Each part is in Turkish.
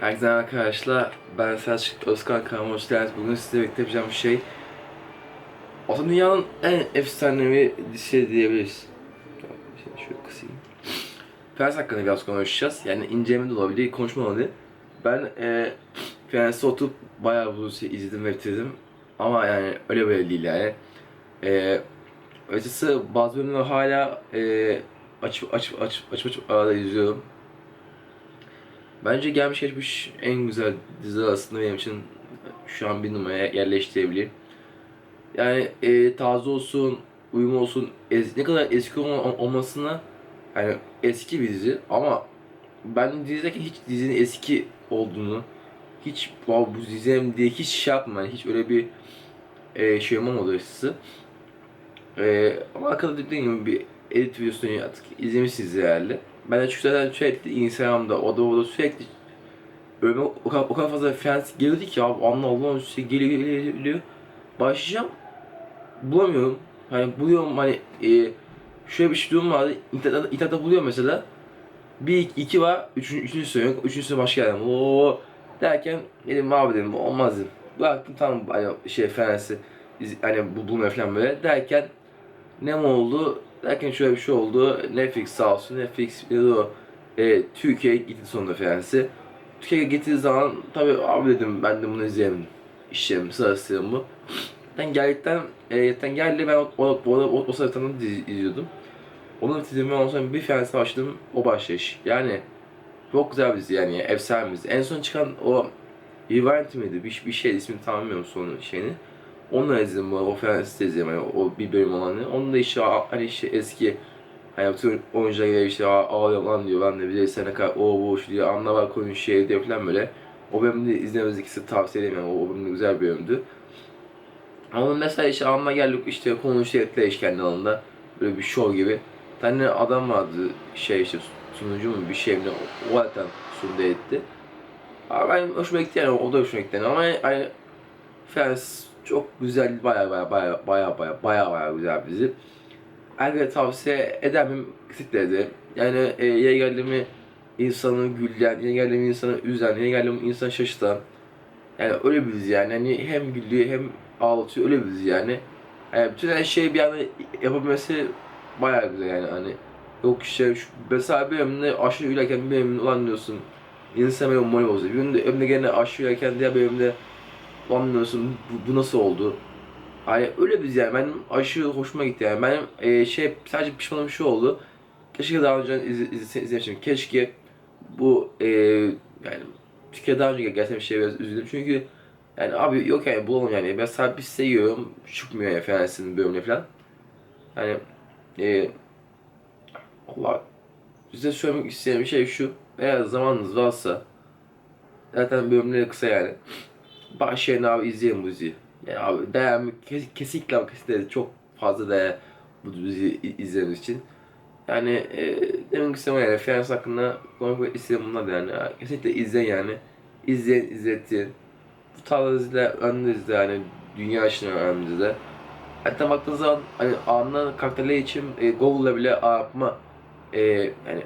Herkese arkadaşlar. Ben Selçuk Özkan kanalıma hoş geldiniz. Bugün size birlikte yapacağım şey aslında dünyanın en efsanevi dizisi diyebiliriz. Şimdi şöyle kısayım. Prens hakkında biraz konuşacağız. Yani inceleme de olabilir, konuşma olabilir. Ben e, Prens'i oturup bayağı uzun süre izledim ve bitirdim. Ama yani öyle böyle değil yani. E, açıkçası bazı bölümleri hala e, açıp açıp açıp açıp açıp arada izliyorum. Bence gelmiş geçmiş en güzel dizi arasında benim için şu an bir numaraya yerleştirebilir. Yani e, taze olsun, uyum olsun, ez, ne kadar eski ol- olmasına yani eski bir dizi ama ben dizideki hiç dizinin eski olduğunu hiç "Vav, bu dizim diye hiç şey yapmam yani hiç öyle bir e, şey olmadı açıkçası. E, ama arkada dediğim gibi bir edit videosunu artık izlemişsiniz herhalde. Ben çünkü zaten sürekli Instagram'da, o da o da sürekli önüme o kadar, o kadar fazla fans geldi ki abi anla Allah'ın üstü geliyor geliyor geliyor. Başlayacağım bulamıyorum. Hani buluyorum hani e, şöyle bir şey durum vardı. İnternette, internette buluyorum mesela. Bir iki var, üçüncü, üçüncüsü yok, üçüncüsü başka yerden. Oo derken dedim abi dedim bu olmaz dedim. Bıraktım tamam hani şey fansı hani bu bulmaya falan böyle derken ne mi oldu? Derken şöyle bir şey oldu. Netflix sağ olsun. Netflix dedi o e, Türkiye'ye gitti sonunda fansı. Türkiye'ye gittiği zaman tabii abi dedim ben de bunu izleyemem. İşlerim sırası bu. Ben geldikten, e, zaten geldi ben o, o, o, o, o sırada izliyordum. Onun bitirdiğimden ondan sonra bir fansine başladım o başlayış. Yani çok güzel bir dizi yani efsane bir dizi. En son çıkan o Rewind miydi? Bir, bir şey ismini tanımıyorum sonu şeyini. Onu da izledim bu, o fansı da izledim yani o bir bölüm olanı. Onun da işte hani işte eski Hani bütün oyuncular geliyor işte "Aa, ağlıyorum lan diyor ben de bir de sene kadar o bu şu diyor anla bak şey diyor falan böyle. O bölümü de izlemenizi ikisi tavsiye ederim yani o, o bölüm de güzel bir bölümdü. Ama mesela işte anla geldik işte konuştu ettiler işte kendi alanında. Böyle bir show gibi. Tane adam vardı şey işte sunucu mu bir şey mi o zaten sundu etti. Ama ben hoşuma gitti yani o da hoşuma gitti yani. ama hani Friends çok güzel baya baya baya baya baya baya baya güzel bir dizi. Herkese tavsiye eder miyim? Yani e, yeri geldi mi insanı güldüren, yeri geldi mi insanı üzen, yeri geldi mi insanı şaşırtan. Yani öyle bir dizi yani. Hani hem güldüğü hem ağlatıyor öyle bir dizi yani. yani bütün her şeyi bir anda yapabilmesi bayağı güzel yani hani. Yok işte şu, mesela bir bölümde aşırı gülerken bir bölümde ulan diyorsun. İnsan böyle morali bozuyor. Bir bölümde ömrü gene aşırı gülerken diğer bölümde ulan diyorsun bu, bu nasıl oldu? Hani öyle bir dizi yani benim aşırı hoşuma gitti yani benim e, şey sadece pişmanım şu oldu. Keşke daha önce iz, iz, izlemiştim. Keşke bu e, yani Türkiye daha önce gelse bir şey biraz üzüldüm çünkü yani abi yok yani bulalım yani mesela bir seviyorum çıkmıyor ya Fenerbahçe'nin bölümüne falan. Yani e, Allah size söylemek istediğim şey şu eğer zamanınız varsa zaten bölümleri kısa yani başlayın abi izleyin bu diziyi. Yani abi değer mi? Kes, kesinlikle ama kesinlikle çok fazla değer bu diziyi izlemeniz için. Yani e, demek istediğim yani Fenerbahçe hakkında konuşmak istediğim bunlar yani. Kesinlikle izleyin yani. İzleyin, izletin. Bu tarz diziler önemli diziler yani. Dünya için önemli diziler. Hatta baktığınız zaman hani anla karakterleri için e, Google'da bile arama e, yani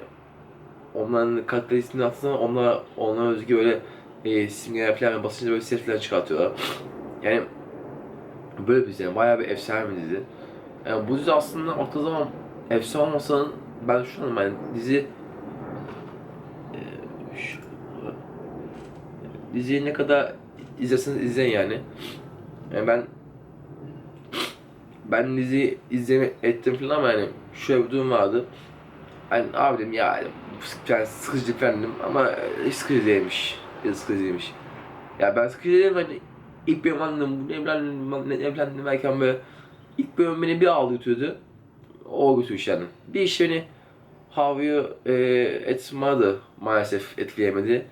onların karakter ismini atsana onlar ona özgü böyle e, simgeler falan basınca böyle ses falan çıkartıyorlar. Yani böyle bir dizi yani bayağı bir efsane bir dizi. Yani bu dizi aslında baktığı zaman efsane olmasanın ben şu an yani dizi e, diziyi ne kadar izleseniz izleyin yani. Yani ben ben dizi izleme ettim falan ama yani şöyle bir durum vardı. Hani abi dedim ya yani sıkıcı efendim ama hiç sıkıcı değilmiş. Ya sıkıcı değilmiş. Ya ben sıkıcı değilim hani ilk bölüm anladım, bu evlendim, evlendim derken böyle ilk bölüm beni bir ağlatıyordu. O götürmüş yani. Bir iş beni How You e, etmedi maalesef etkileyemedi.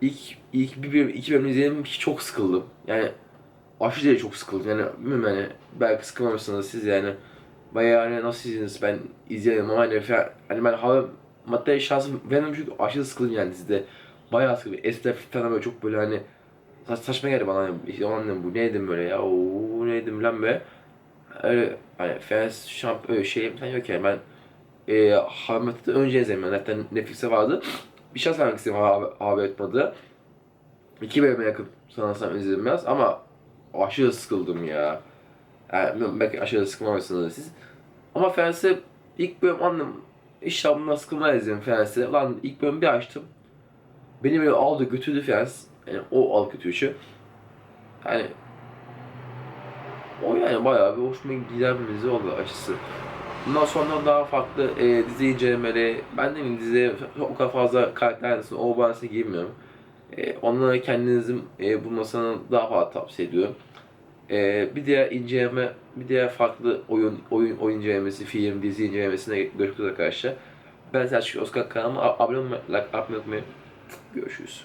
İlk, ilk bir bölüm, iki bölüm izledim çok sıkıldım. Yani aşırı derece çok sıkıldım. Yani bilmiyorum yani belki sıkılmamışsınız siz yani. Bayağı hani nasıl izlediniz ben izledim ama hani, hani ben hava madde şansım vermedim çünkü aşırı sıkıldım yani dizide. Bayağı sıkıldım. Esnaf falan böyle çok böyle hani Sa saçma geldi bana hani işte o annem bu neydim böyle ya o neydim lan be öyle hani fans şamp öyle şey falan yok yani ben e, Hamet'i önce izledim zaten Netflix'te vardı bir şans vermek istedim abi, abi etmedi iki bölüme yakın sanırsam izledim biraz ama aşırı sıkıldım ya. Yani belki aşırı sıkılmamışsınız siz. Ama Friends'e ilk bölüm anladım. İnşallah bundan sıkılmayız izledim Friends'e. Lan ilk bölümü bir açtım. Beni böyle aldı götürdü Friends. Yani o al götürüşü. Yani o yani bayağı bir hoşuma giden bir dizi oldu açısı. Bundan sonra daha farklı e, dizi incelemeleri, ben de mi diziye o kadar fazla karakterlerin o bahsine girmiyorum. E, onlara kendinizin e, bulmasını daha fazla tavsiye ediyorum. E, bir diğer inceleme, bir diğer farklı oyun oyun oyun incelemesi, film, dizi incelemesine görüşmek üzere arkadaşlar. Ben Selçuk Özkan kanalıma abone olmayı, like atmayı unutmayın. Görüşürüz.